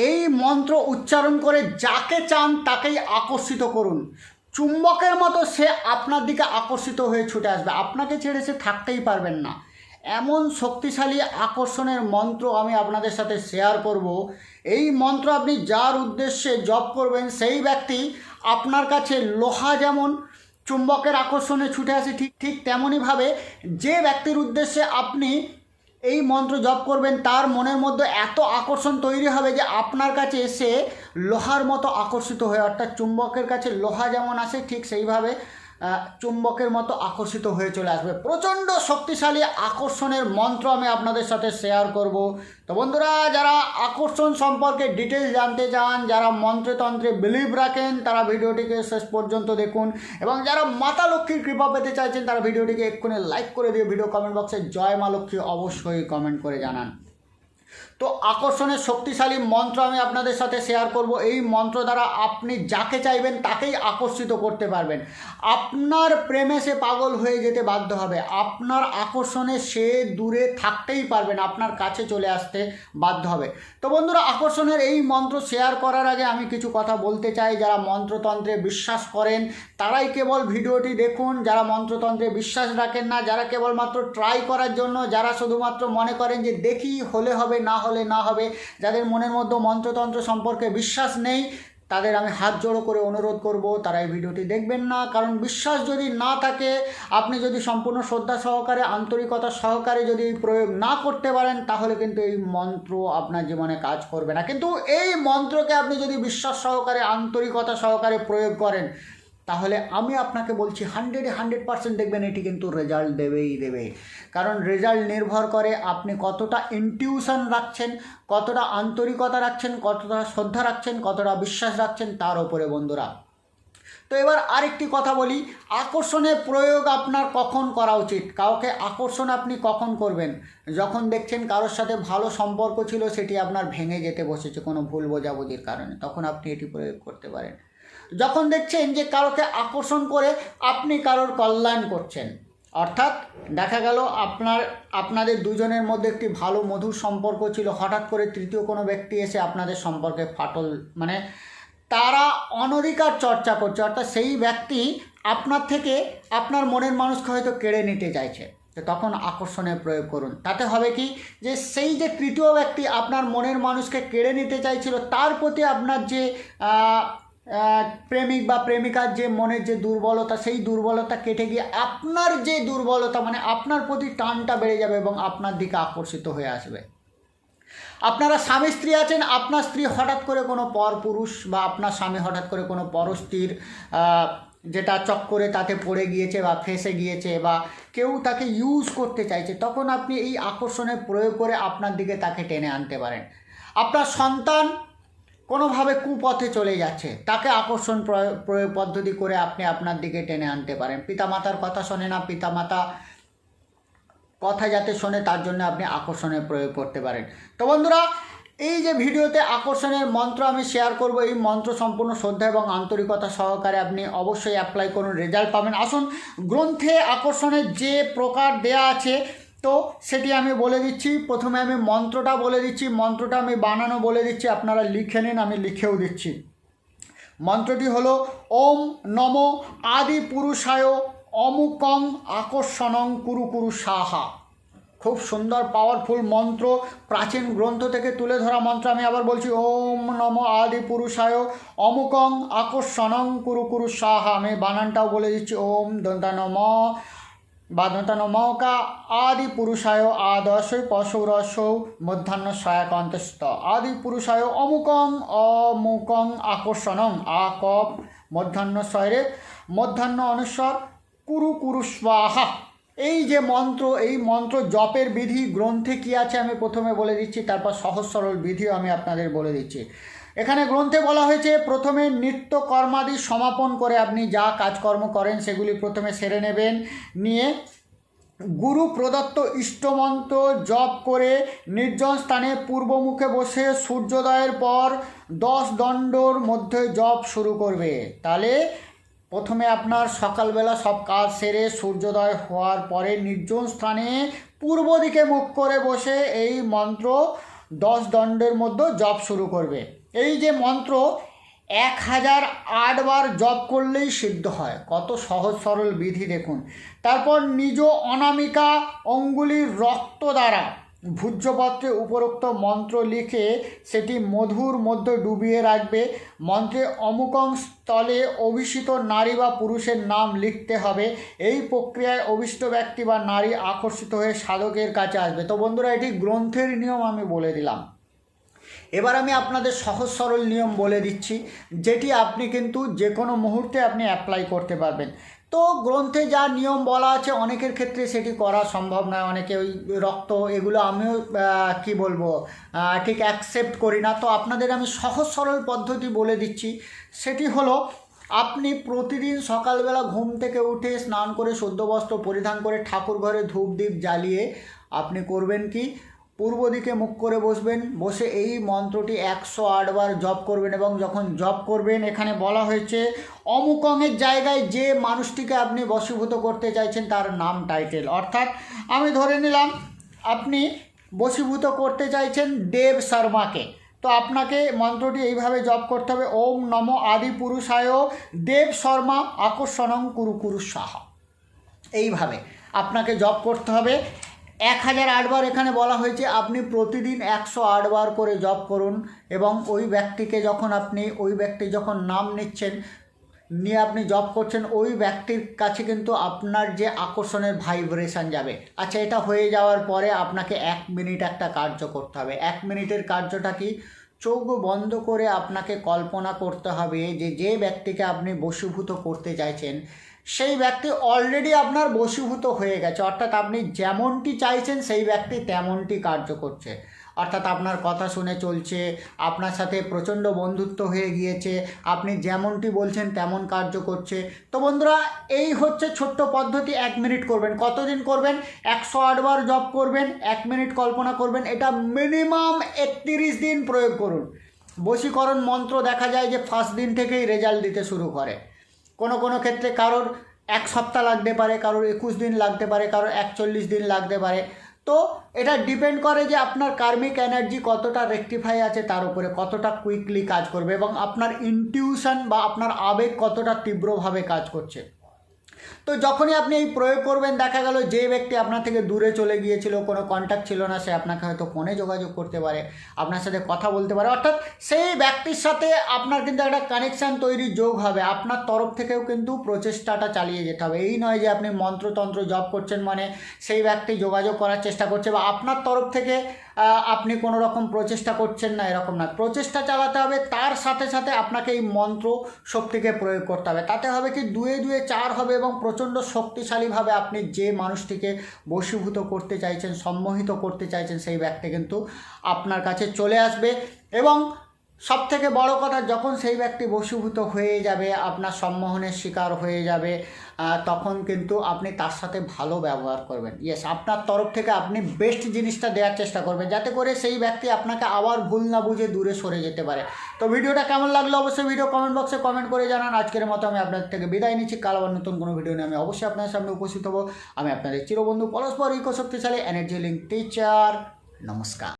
এই মন্ত্র উচ্চারণ করে যাকে চান তাকেই আকর্ষিত করুন। চুম্বকের মতো সে আপনার দিকে আকর্ষিত হয়ে ছুটে আসবে। আপনাকে ছেড়ে সে থাকতেই পারবেন না। এমন শক্তিশালী আকর্ষণের মন্ত্র আমি আপনাদের সাথে শেয়ার করব। এই মন্ত্র আপনি যার উদ্দেশ্যে জপ করবেন, সেই ব্যক্তি আপনার কাছে লোহা যেমন চুম্বকের আকর্ষণে ছুটে আসে ঠিক ঠিক তেমনইভাবে যে ব্যক্তির উদ্দেশ্যে আপনি এই মন্ত্র জপ করবেন, তার মনের মধ্যে এত আকর্ষণ তৈরি হবে যে আপনার কাছে এসে লোহার মতো আকর্ষিত হয়ে, অর্থাৎ চুম্বকের কাছে লোহা যেমন আসে, ঠিক সেইভাবে চুম্বকের মতো আকর্ষিত হয়ে চলে আসবে। প্রচণ্ড শক্তিশালী আকর্ষণের মন্ত্র আমি আপনাদের সাথে শেয়ার করব। তো বন্ধুরা, যারা আকর্ষণ সম্পর্কে ডিটেলস জানতে চান, যারা মন্ত্রতন্ত্রে বিলিভ রাখেন, তারা ভিডিওটিকে শেষ পর্যন্ত দেখুন। এবং যারা মাতা লক্ষ্মীর কৃপা পেতে চাইছেন, তারা ভিডিওটিকে এক্ষুনি লাইক করে দিয়ে ভিডিও কমেন্ট বক্সে জয় মা লক্ষ্মী অবশ্যই কমেন্ট করে জানান। তো আকর্ষণের শক্তিশালী মন্ত্র আমি আপনাদের সাথে শেয়ার করব। এই মন্ত্র দ্বারা আপনি যাকে চাইবেন তাকেই আকর্ষিত করতে পারবেন। আপনার প্রেমে সে পাগল হয়ে যেতে বাধ্য হবে। আপনার আকর্ষণে সে দূরে থাকতেই পারবেন আপনার কাছে চলে আসতে বাধ্য হবে। তো বন্ধুরা, আকর্ষণের এই মন্ত্র শেয়ার করার আগে আমি কিছু কথা বলতে চাই। যারা মন্ত্রতন্ত্রে বিশ্বাস করেন, তারাই কেবল ভিডিওটি দেখুন। যারা মন্ত্রতন্ত্রে বিশ্বাস রাখেন না, যারা কেবলমাত্র ট্রাই করার জন্য, যারা শুধুমাত্র মনে করেন যে দেখি হলে হবে, না হলে না হবে। যাদের মনের মধ্যে মন্ত্রতন্ত্র সম্পর্কে বিশ্বাস নেই, তাদের আমি হাত জোড়ো করে অনুরোধ করব, তারা এই ভিডিওটি দেখবেন না। কারণ বিশ্বাস যদি না থাকে, আপনি যদি সম্পূর্ণ শ্রদ্ধা সহকারে, আন্তরিকতা সহকারে যদি প্রয়োগ না করতে পারেন, তাহলে কিন্তু এই মন্ত্র আপনার জীবনে কাজ করবে না। কিন্তু এই মন্ত্রকে আপনি যদি বিশ্বাস সহকারে, আন্তরিকতা সহকারে প্রয়োগ করেন তাহলে আমি আপনাকে বলছি হান্ড্রেডে হান্ড্রেড পার্সেন্ট দেখবেন এটি কিন্তু রেজাল্ট দেবেই দেবে। কারণ রেজাল্ট নির্ভর করে আপনি কতটা ইনটিউশন রাখছেন, কতটা আন্তরিকতা রাখছেন, কতটা শ্রদ্ধা রাখছেন, কতটা বিশ্বাস রাখছেন, তার ওপরে বন্ধুরা। তো এবার আরেকটি কথা বলি, আকর্ষণের প্রয়োগ আপনার কখন করা উচিত? কাউকে আকর্ষণ আপনি কখন করবেন? যখন দেখছেন কারোর সাথে ভালো সম্পর্ক ছিল, সেটি আপনার ভেঙে যেতে বসেছে, কোনো ভুল বোঝাবুঝির কারণে, তখন আপনি এটি প্রয়োগ করতে পারেন। যখন দেখছেন যে কারোকে আকর্ষণ করে আপনি কারোর কল্যাণ করছেন। অর্থাৎ দেখা গেল আপনার, আপনাদের দুজনের মধ্যে একটি ভালো মধুর সম্পর্ক ছিল, হঠাৎ করে তৃতীয় কোনো ব্যক্তি এসে আপনাদের সম্পর্কে ফাটল মানে তারা অনধিকার চর্চা করছে, অর্থাৎ সেই ব্যক্তি আপনার থেকে আপনার মনের মানুষকে হয়তো কেড়ে নিতে চাইছে। তো তখন আকর্ষণের প্রয়োগ করুন। তাতে হবে কি? যে সেই যে তৃতীয় ব্যক্তি আপনার মনের মানুষকে কেড়ে নিতে চাইছিল, তার প্রতি আপনার যে প্রেমিক বা প্রেমিকার যে মনের যে দুর্বলতা, সেই দুর্বলতা কেটে গিয়ে আপনার যে দুর্বলতা মানে আপনার প্রতি টানটা বেড়ে যাবে এবং আপনার দিকে আকর্ষিত হয়ে আসবে। আপনারা স্বামী স্ত্রী আছেন, আপনার স্ত্রী হঠাৎ করে কোনো পর পুরুষ বা আপনার স্বামী হঠাৎ করে কোনো পরস্ত্রীর যেটা চক্করে তাতে পড়ে গিয়েছে বা ফেসে গিয়েছে বা কেউ তাকে ইউজ করতে চাইছে, তখন আপনি এই আকর্ষণের প্রয়োগ করে আপনার দিকে তাকে টেনে আনতে পারেন। আপনার সন্তান কোনোভাবে কুপথে চলে যাচ্ছে। তাকে আকর্ষণ প্রয়োগ পদ্ধতি করে আপনি আপনার দিকে টেনে আনতে পারেন। পিতামাতার কথা শোনে না, পিতামাতা কথা যাতে শোনে তার জন্য আপনি আকর্ষণের প্রয়োগ করতে পারেন। তো বন্ধুরা, এই যে ভিডিওতে আকর্ষণের মন্ত্র আমি শেয়ার করব, এই মন্ত্র সম্পূর্ণ শ্রদ্ধা এবং আন্তরিকতা সহকারে আপনি অবশ্যই অ্যাপ্লাই করুন। রেজাল্ট পাবেন। আসুন, গ্রন্থে আকর্ষণের যে প্রকার দেয়া আছে তো সেটি আমি বলে দিচ্ছি, প্রথমে আমি মন্ত্রটা বলে দিচ্ছি, মন্ত্রটা আমি বানানো বলে দিচ্ছি, আপনারা লিখে নিন, আমি লিখেও দিচ্ছি। মন্ত্রটি হলো, ওম নম আদি পুরুষায় অমুকং আকর্ষণং কুরু কুরু সাহা খুব সুন্দর পাওয়ারফুল মন্ত্র, প্রাচীন গ্রন্থ থেকে তুলে ধরা মন্ত্র আমি আবার বলছি, ওম নম আদি পুরুষায় অমুকং আকর্ষণং কুরু কুরু সাহা আমি বানানটাও বলে দিচ্ছি, ওম দন্তা নম বা দন্তা নমকা আদি পুরুষায় আদর্শই পশৌরসৌ মধ্যাহ্ন সহায়ক অন্তস্থ আদি পুরুষায় অমুকং অমুকং আকর্ষণং। আক মধ্যাহ্ন স্বরে মধ্যাহ্ন অনুস্বর কুরু কুরু স্বাহা। এই যে মন্ত্র, এই মন্ত্র জপের বিধি, গ্রন্থে কি আছে আমি প্রথমে বলে দিচ্ছি, তারপর সহজ সরল বিধিও আমি আপনাদের বলে দিচ্ছি। এখানে গ্রন্থে বলা হয়েছে, প্রথমে নিত্য কর্মাদি সমাপন করে আপনি যা কাজকর্ম করেন সেগুলি প্রথমে সেরে নেবেন। নিয়ে গুরু প্রদত্ত ইষ্টমন্ত্র জপ করে নির্জন স্থানে পূর্বমুখে বসে সূর্যোদয়ের পর দশ দণ্ডর মধ্যে জপ শুরু করবে। তাহলে প্রথমে আপনার সকালবেলা সব কাজ সেরে সূর্যোদয় হওয়ার পরে নির্জন স্থানে পূর্ব দিকে মুখ করে বসে এই মন্ত্র দশ দণ্ডের মধ্যে জপ শুরু করবে। এই যে মন্ত্র, এক হাজার আটবার জপ করলেই সিদ্ধ হয়। কত সহজ সরল বিধি দেখুন। তারপর নিজ অনামিকা অঙ্গুলির রক্ত দ্বারা ভূজ্যপত্রে উপরোক্ত মন্ত্র লিখে সেটি মধুর মধ্যে ডুবিয়ে রাখবে। মন্ত্রে অমুকং স্থলে অভিষিত নারী বা পুরুষের নাম লিখতে হবে। এই প্রক্রিয়ায় অভিষ্ট ব্যক্তি বা নারী আকর্ষিত হয়ে সাধকের কাছে আসবে। তো বন্ধুরা, এটি গ্রন্থের নিয়ম আমি বলে দিলাম। এবার আমি আপনাদের সহজ সরল নিয়ম বলে দিচ্ছি, যেটি আপনি কিন্তু যে কোনো মুহূর্তে আপনি অ্যাপ্লাই করতে পারবেন। তো গ্রন্থে যা নিয়ম বলা আছে, অনেকের ক্ষেত্রে সেটি করা সম্ভব নয়। অনেকে ওই রক্ত, এগুলো আমিও কি বলব ঠিক অ্যাকসেপ্ট করি না। তো আপনাদের আমি সহজ সরল পদ্ধতি বলে দিচ্ছি। সেটি হলো, আপনি প্রতিদিন সকালবেলা ঘুম থেকে উঠে স্নান করে সদ্য বস্ত্র পরিধান করে ঠাকুর ঘরে ধূপ দ্বীপ জ্বালিয়ে আপনি করবেন কি? পূর্ব দিকে মুখ করে বসবেন, বসে এই মন্ত্রটি একশো আটবার জপ করবেন এবং যখন জপ করবেন, এখানে বলা হয়েছে অমুকঙের জায়গায় যে মানুষটিকে আপনি বশীভূত করতে চাইছেন, তার নাম টাইটেল অর্থাৎ আমি ধরে নিলাম, আপনি বশীভূত করতে চাইছেন দেব শর্মাকে। তো আপনাকে মন্ত্রটি এইভাবে জপ করতে হবে, ওম নম আদি পুরুষায় দেব শর্মা আকর্ষণং কুরু কুরু সাহা। এইভাবে আপনাকে জব করতে হবে। এক হাজার আটবার এখানে বলা হয়েছে, আপনি প্রতিদিন একশো আটবার করে জব করুন এবং ওই ব্যক্তিকে যখন আপনি, ওই ব্যক্তি যখন নাম নিচ্ছেন, নিয়ে আপনি জব করছেন, ওই ব্যক্তির কাছে কিন্তু আপনার যে আকর্ষণের ভাইব্রেশন যাবে। আচ্ছা এটা হয়ে যাওয়ার পরে আপনাকে এক মিনিট একটা কার্য করতে হবে। এক মিনিটের কার্যটা কি? চোখ বন্ধ করে আপনাকে কল্পনা করতে হবে যে যে ব্যক্তিকে আপনি বশীভূত করতে চাইছেন সেই ব্যক্তি অলরেডি আপনার বশীভূত হয়ে গেছে। অর্থাৎ আপনি যেমনটি চাইছেন, সেই ব্যক্তি তেমনটি কার্য করছে। অর্থাৎ আপনার কথা শুনে চলছে, আপনার সাথে প্রচণ্ড বন্ধুত্ব হয়ে গিয়েছে, আপনি যেমনটি বলছেন তেমন কার্য করছে। তো বন্ধুরা, এই হচ্ছে ছোট্ট পদ্ধতি, এক মিনিট করবেন। কতদিন করবেন? একশো আটবার জব করবেন, এক মিনিট কল্পনা করবেন। এটা মিনিমাম একত্রিশ দিন প্রয়োগ করুন। বশীকরণ মন্ত্র দেখা যায় যে, ফার্স্ট দিন থেকেই রেজাল্ট দিতে শুরু করে। কোনো কোনো ক্ষেত্রে কারোর এক সপ্তাহ লাগতে পারে, কারোর একুশ দিন লাগতে পারে, কারোর একচল্লিশ দিন লাগতে পারে। তো এটা ডিপেন্ড করে যে আপনার কার্মিক এনার্জি কতটা রেকটিফাই আছে তার উপরে, কতটা কুইকলি কাজ করবে এবং আপনার ইনটিউশন বা আপনার আবেগ কতটা তীব্রভাবে কাজ করছে। তো যখনই আপনি এই প্রয়োগ করবেন, দেখা গেল যে ব্যক্তি আপনার থেকে দূরে চলে গিয়েছিল, কোনো কন্ট্যাক্ট ছিল না, সে আপনাকে হয়তো ফোনে যোগাযোগ করতে পারে, আপনার সাথে কথা বলতে পারে, অর্থাৎ সেই ব্যক্তির সাথে আপনার কিন্তু একটা কানেকশান তৈরি যোগ হবে। আপনার তরফ থেকেও কিন্তু প্রচেষ্টাটা চালিয়ে যেতে হবে। এই নয় যে আপনি মন্ত্রতন্ত্র জপ করছেন মানে সেই ব্যক্তি যোগাযোগ করার চেষ্টা করছে বা আপনার তরফ থেকে আপনি কোনো রকম প্রচেষ্টা করছেন না, এরকম না। প্রচেষ্টা চালাতে হবে, তার সাথে সাথে আপনাকে এই মন্ত্র শক্তিকে প্রয়োগ করতে হবে। তাতে হবে কি? দুয়ে দুয়ে চার হবে এবং প্রচণ্ড শক্তিশালীভাবে আপনি যে মানুষটিকে বশীভূত করতে চাইছেন, সম্মোহিত করতে চাইছেন, সেই ব্যক্তি কিন্তু আপনার কাছে চলে আসবে এবং সব থেকে বড় কথা, যখন সেই ব্যক্তি বশীভূত হয়ে যাবে, আপনার সম্মোহনের শিকার হয়ে যাবে তখন কিন্তু আপনি তার সাথে ভালো ব্যবহার করবেন। ইয়েস আপনার তরফ থেকে আপনি বেস্ট জিনিসটা দেওয়ার চেষ্টা করবেন, যাতে করে সেই ব্যক্তি আপনাকে আবার ভুল না বুঝে দূরে সরে যেতে পারে। তো ভিডিওটা কেমন লাগল অবশ্যই ভিডিও কমেন্ট বক্সে কমেন্ট করে জানান। আজকের মতো আমি আপনাদের থেকে বিদায় নিচ্ছি। কাল আবার নতুন কোনো ভিডিও নিয়ে আমি অবশ্যই আপনাদের সামনে উপস্থিত হব। আমি আপনাদের চিরবন্ধু পরস্পর ইকো শক্তিশালী এনার্জি লিঙ্ক টিচার নমস্কার।